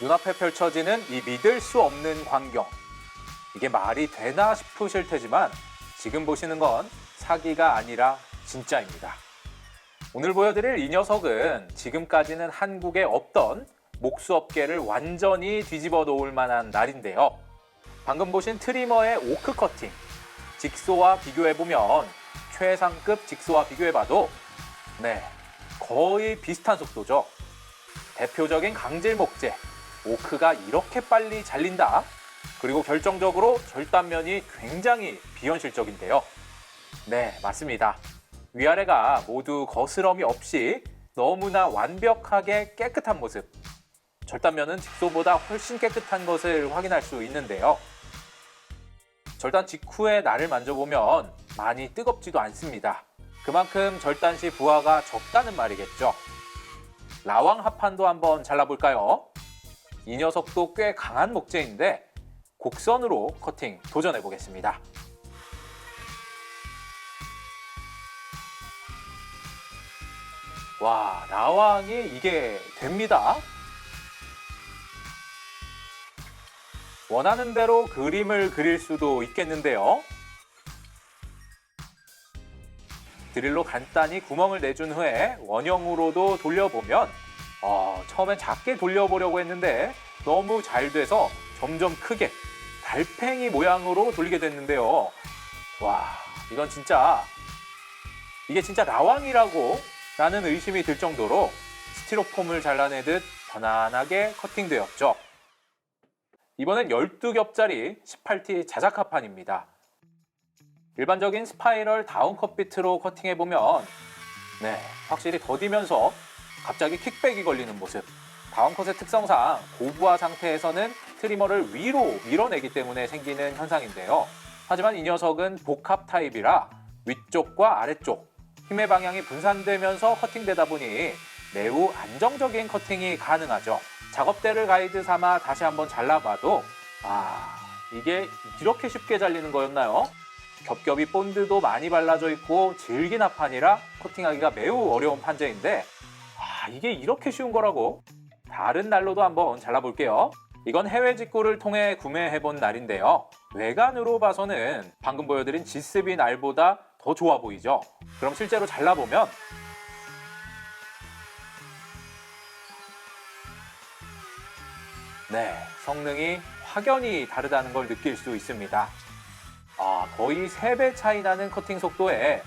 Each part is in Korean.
눈앞에 펼쳐지는 이 믿을 수 없는 광경. 이게 말이 되나 싶으실 테지만 지금 보시는 건 사기가 아니라 진짜입니다. 오늘 보여드릴 이 녀석은 지금까지는 한국에 없던 목수업계를 완전히 뒤집어 놓을 만한 날인데요. 방금 보신 트리머의 오크 커팅. 직소와 비교해보면 최상급 직소와 비교해봐도 네, 거의 비슷한 속도죠. 대표적인 강질 목재. 오크가 이렇게 빨리 잘린다. 그리고 결정적으로 절단면이 굉장히 비현실적인데요. 네, 맞습니다. 위아래가 모두 거스럼이 없이 너무나 완벽하게 깨끗한 모습. 절단면은 직소보다 훨씬 깨끗한 것을 확인할 수 있는데요. 절단 직후에 날을 만져보면 많이 뜨겁지도 않습니다. 그만큼 절단 시 부하가 적다는 말이겠죠. 라왕 합판도 한번 잘라볼까요? 이 녀석도 꽤 강한 목재인데 곡선으로 커팅 도전해 보겠습니다. 와, 라왕이 이게 됩니다. 원하는 대로 그림을 그릴 수도 있겠는데요. 드릴로 간단히 구멍을 내준 후에 원형으로도 돌려보면 어, 처음엔 작게 돌려보려고 했는데 너무 잘 돼서 점점 크게 달팽이 모양으로 돌리게 됐는데요. 와, 이건 진짜 이게 진짜 라왕이라고 라는 의심이 들 정도로 스티로폼을 잘라내듯 편안하게 커팅되었죠. 이번엔 12겹짜리 18T 자작합판입니다. 일반적인 스파이럴 다운 컷 비트로 커팅해 보면 네, 확실히 더디면서 갑자기 킥백이 걸리는 모습. 다운컷의 특성상 고부하 상태에서는 트리머를 위로 밀어내기 때문에 생기는 현상인데요. 하지만 이 녀석은 복합 타입이라 위쪽과 아래쪽 힘의 방향이 분산되면서 커팅되다 보니 매우 안정적인 커팅이 가능하죠. 작업대를 가이드 삼아 다시 한번 잘라봐도 아 이게 이렇게 쉽게 잘리는 거였나요? 겹겹이 본드도 많이 발라져 있고 질긴 합판이라 커팅하기가 매우 어려운 판재인데 아 이게 이렇게 쉬운 거라고? 다른 날로도 한번 잘라볼게요. 이건 해외 직구를 통해 구매해본 날인데요. 외관으로 봐서는 방금 보여드린 지스비 날보다 더 좋아 보이죠? 그럼 실제로 잘라보면 네, 성능이 확연히 다르다는 걸 느낄 수 있습니다. 아, 거의 3배 차이 나는 커팅 속도에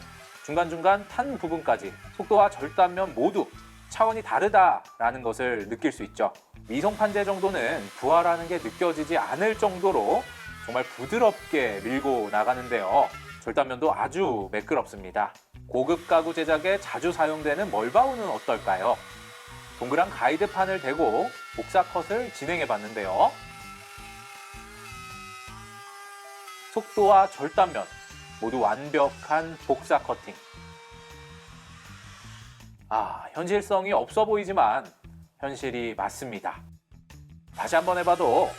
중간중간 탄 부분까지 속도와 절단면 모두 차원이 다르다라는 것을 느낄 수 있죠. 미성 판재 정도는 부하라는 게 느껴지지 않을 정도로 정말 부드럽게 밀고 나가는데요. 절단면도 아주 매끄럽습니다. 고급 가구 제작에 자주 사용되는 멀바우는 어떨까요? 동그란 가이드판을 대고 복사 컷을 진행해 봤는데요. 속도와 절단면 모두 완벽한 복사 커팅. 아, 현실성이 없어 보이지만 현실이 맞습니다. 다시 한번 해봐도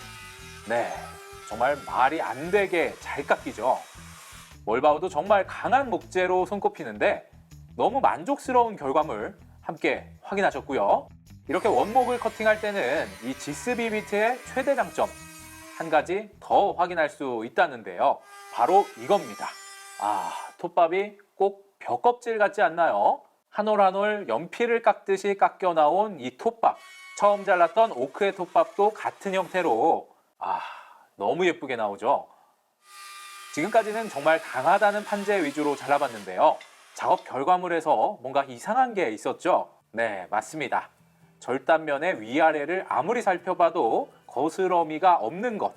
네, 정말 말이 안 되게 잘 깎이죠. 월바우도 정말 강한 목재로 손꼽히는데 너무 만족스러운 결과물 함께 확인하셨고요. 이렇게 원목을 커팅할 때는 이 지스비 비트의 최대 장점 한 가지 더 확인할 수 있다는데요. 바로 이겁니다. 아, 톱밥이 꼭 벽껍질 같지 않나요? 한 올 한 올 연필을 깎듯이 깎여 나온 이 톱밥. 처음 잘랐던 오크의 톱밥도 같은 형태로 아, 너무 예쁘게 나오죠. 지금까지는 정말 강하다는 판재 위주로 잘라봤는데요. 작업 결과물에서 뭔가 이상한 게 있었죠? 네, 맞습니다. 절단면의 위아래를 아무리 살펴봐도 거스러미가 없는 것.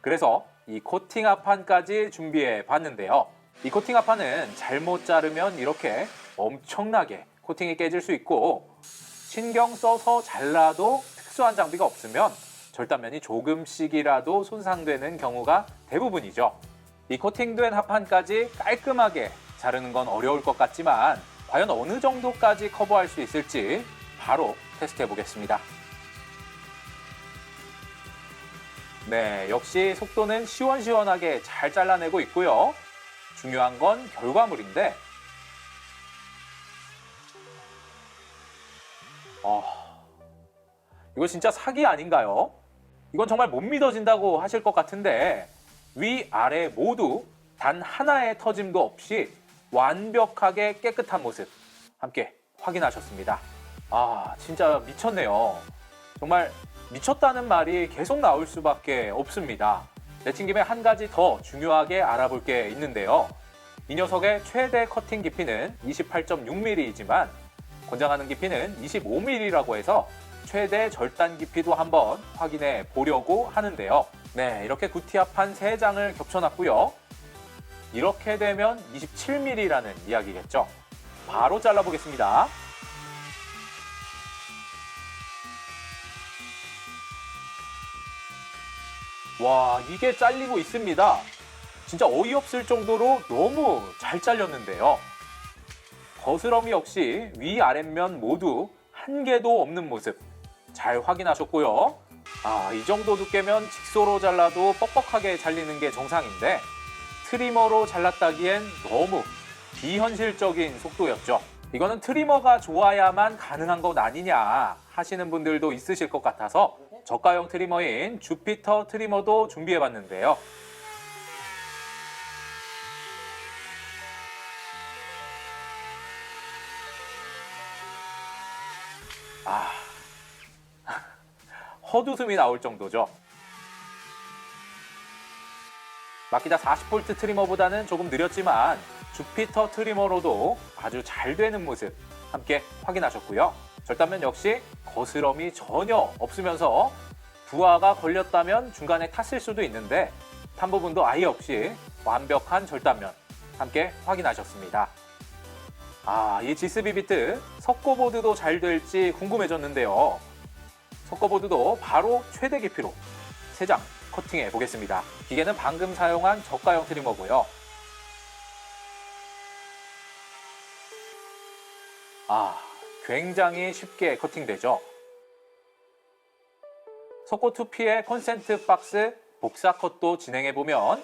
그래서 이 코팅 합판까지 준비해 봤는데요. 이 코팅 합판은 잘못 자르면 이렇게 엄청나게 코팅이 깨질 수 있고 신경 써서 잘라도 특수한 장비가 없으면 절단면이 조금씩이라도 손상되는 경우가 대부분이죠. 이 코팅된 합판까지 깔끔하게 자르는 건 어려울 것 같지만 과연 어느 정도까지 커버할 수 있을지 바로 테스트해 보겠습니다. 네, 역시 속도는 시원시원하게 잘 잘라내고 있고요. 중요한 건 결과물인데 아, 이거 진짜 사기 아닌가요? 이건 정말 못 믿어진다고 하실 것 같은데 위, 아래 모두 단 하나의 터짐도 없이 완벽하게 깨끗한 모습 함께 확인하셨습니다. 아, 진짜 미쳤네요. 정말 미쳤다는 말이 계속 나올 수밖에 없습니다. 내친 김에 한 가지 더 중요하게 알아볼 게 있는데요. 이 녀석의 최대 커팅 깊이는 28.6mm이지만 권장하는 깊이는 25mm라고 해서 최대 절단 깊이도 한번 확인해 보려고 하는데요. 네, 이렇게 구티압한 3장을 겹쳐놨고요. 이렇게 되면 27mm라는 이야기겠죠. 바로 잘라보겠습니다. 와, 이게 잘리고 있습니다. 진짜 어이없을 정도로 너무 잘 잘렸는데요. 거스러미 역시 위 아랫면 모두 한 개도 없는 모습 잘 확인하셨고요. 아, 이 정도 두께면 직소로 잘라도 뻑뻑하게 잘리는 게 정상인데 트리머로 잘랐다기엔 너무 비현실적인 속도였죠. 이거는 트리머가 좋아야만 가능한 것 아니냐 하시는 분들도 있으실 것 같아서 저가형 트리머인 주피터 트리머도 준비해 봤는데요. 아, 헛웃음이 나올 정도죠. 마키다 40V 트리머보다는 조금 느렸지만 주피터 트리머로도 아주 잘 되는 모습 함께 확인하셨고요. 절단면 역시 거스럼이 전혀 없으면서 부하가 걸렸다면 중간에 탔을 수도 있는데 탄 부분도 아예 없이 완벽한 절단면 함께 확인하셨습니다. 아, 이 지스비 비트 석고보드도 잘 될지 궁금해졌는데요. 석고보드도 바로 최대 깊이로 3장 커팅해 보겠습니다. 기계는 방금 사용한 저가형 트리머고요. 아, 굉장히 쉽게 커팅되죠. 석고 2P의 콘센트 박스 복사 컷도 진행해 보면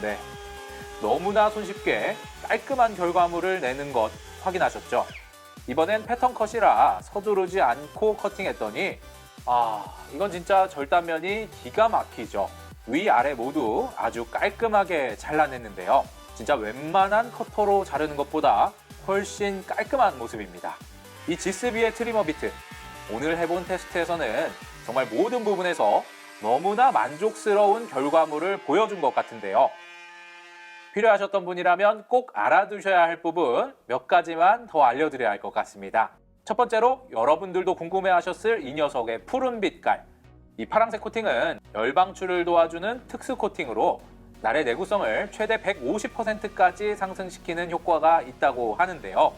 네. 너무나 손쉽게 깔끔한 결과물을 내는 것 확인하셨죠? 이번엔 패턴 컷이라 서두르지 않고 커팅했더니 아, 이건 진짜 절단면이 기가 막히죠. 위아래 모두 아주 깔끔하게 잘라냈는데요. 진짜 웬만한 커터로 자르는 것보다 훨씬 깔끔한 모습입니다. 이 지스비의 트리머 비트 오늘 해본 테스트에서는 정말 모든 부분에서 너무나 만족스러운 결과물을 보여준 것 같은데요. 필요하셨던 분이라면 꼭 알아두셔야 할 부분 몇 가지만 더 알려드려야 할 것 같습니다. 첫 번째로 여러분들도 궁금해하셨을 이 녀석의 푸른 빛깔. 이 파란색 코팅은 열 방출을 도와주는 특수 코팅으로 날의 내구성을 최대 150%까지 상승시키는 효과가 있다고 하는데요.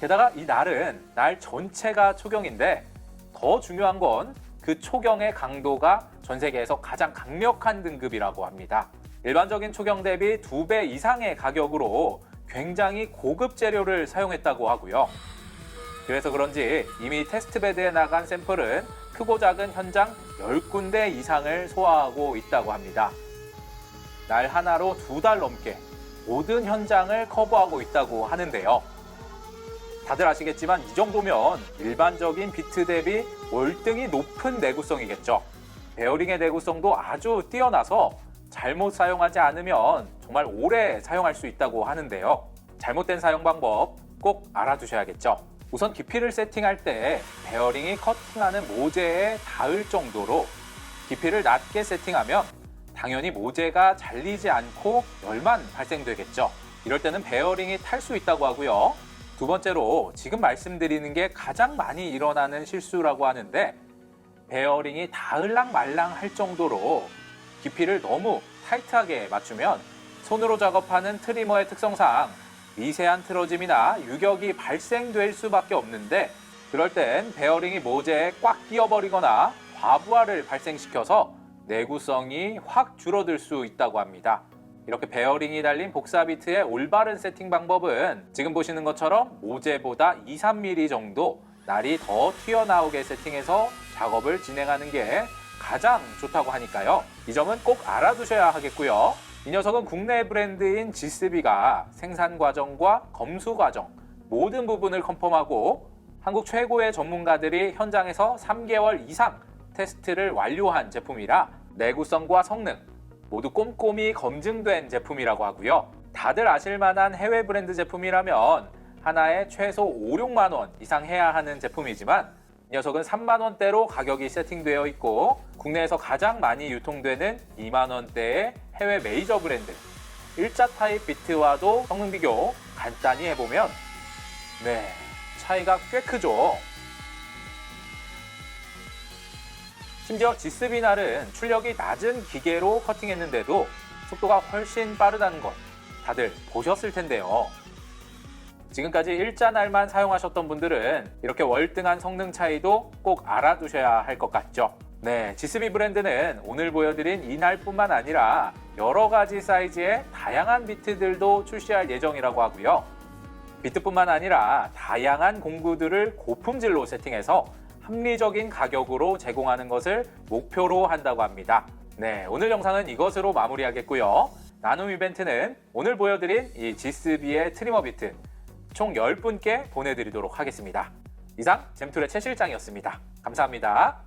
게다가 이 날은 날 전체가 초경인데 더 중요한 건 그 초경의 강도가 전 세계에서 가장 강력한 등급이라고 합니다. 일반적인 초경 대비 두배 이상의 가격으로 굉장히 고급 재료를 사용했다고 하고요. 그래서 그런지 이미 테스트베드에 나간 샘플은 크고 작은 현장 10군데 이상을 소화하고 있다고 합니다. 날 하나로 두 달 넘게 모든 현장을 커버하고 있다고 하는데요. 다들 아시겠지만 이 정도면 일반적인 비트 대비 월등히 높은 내구성이겠죠. 베어링의 내구성도 아주 뛰어나서 잘못 사용하지 않으면 정말 오래 사용할 수 있다고 하는데요. 잘못된 사용 방법 꼭 알아두셔야겠죠. 우선 깊이를 세팅할 때 베어링이 커팅하는 모재에 닿을 정도로 깊이를 낮게 세팅하면 당연히 모재가 잘리지 않고 열만 발생되겠죠. 이럴 때는 베어링이 탈 수 있다고 하고요. 두 번째로 지금 말씀드리는 게 가장 많이 일어나는 실수라고 하는데 베어링이 닿을랑 말랑 할 정도로 깊이를 너무 타이트하게 맞추면 손으로 작업하는 트리머의 특성상 미세한 틀어짐이나 유격이 발생될 수밖에 없는데 그럴 땐 베어링이 모재에 꽉 끼어버리거나 과부하를 발생시켜서 내구성이 확 줄어들 수 있다고 합니다. 이렇게 베어링이 달린 복사 비트의 올바른 세팅 방법은 지금 보시는 것처럼 모재보다 2, 3mm 정도 날이 더 튀어나오게 세팅해서 작업을 진행하는 게 가장 좋다고 하니까요. 이 점은 꼭 알아두셔야 하겠고요. 이 녀석은 국내 브랜드인 지스비가 생산 과정과 검수 과정 모든 부분을 컨펌하고 한국 최고의 전문가들이 현장에서 3개월 이상 테스트를 완료한 제품이라 내구성과 성능 모두 꼼꼼히 검증된 제품이라고 하고요. 다들 아실 만한 해외 브랜드 제품이라면 하나에 최소 5, 6만 원 이상 해야 하는 제품이지만 이 녀석은 3만 원대로 가격이 세팅되어 있고 국내에서 가장 많이 유통되는 2만 원대의 해외 메이저 브랜드 일자 타입 비트와도 성능 비교 간단히 해보면 네 차이가 꽤 크죠. 심지어 지스비날은 출력이 낮은 기계로 커팅했는데도 속도가 훨씬 빠르다는 것 다들 보셨을 텐데요. 지금까지 일자날만 사용하셨던 분들은 이렇게 월등한 성능 차이도 꼭 알아두셔야 할 것 같죠. 네, 지스비 브랜드는 오늘 보여드린 이 날뿐만 아니라 여러 가지 사이즈의 다양한 비트들도 출시할 예정이라고 하고요. 비트뿐만 아니라 다양한 공구들을 고품질로 세팅해서 합리적인 가격으로 제공하는 것을 목표로 한다고 합니다. 네, 오늘 영상은 이것으로 마무리하겠고요. 나눔 이벤트는 오늘 보여드린 이 지스비의 트리머 비트 총 10분께 보내드리도록 하겠습니다. 이상 잼툴의 최 실장이었습니다. 감사합니다.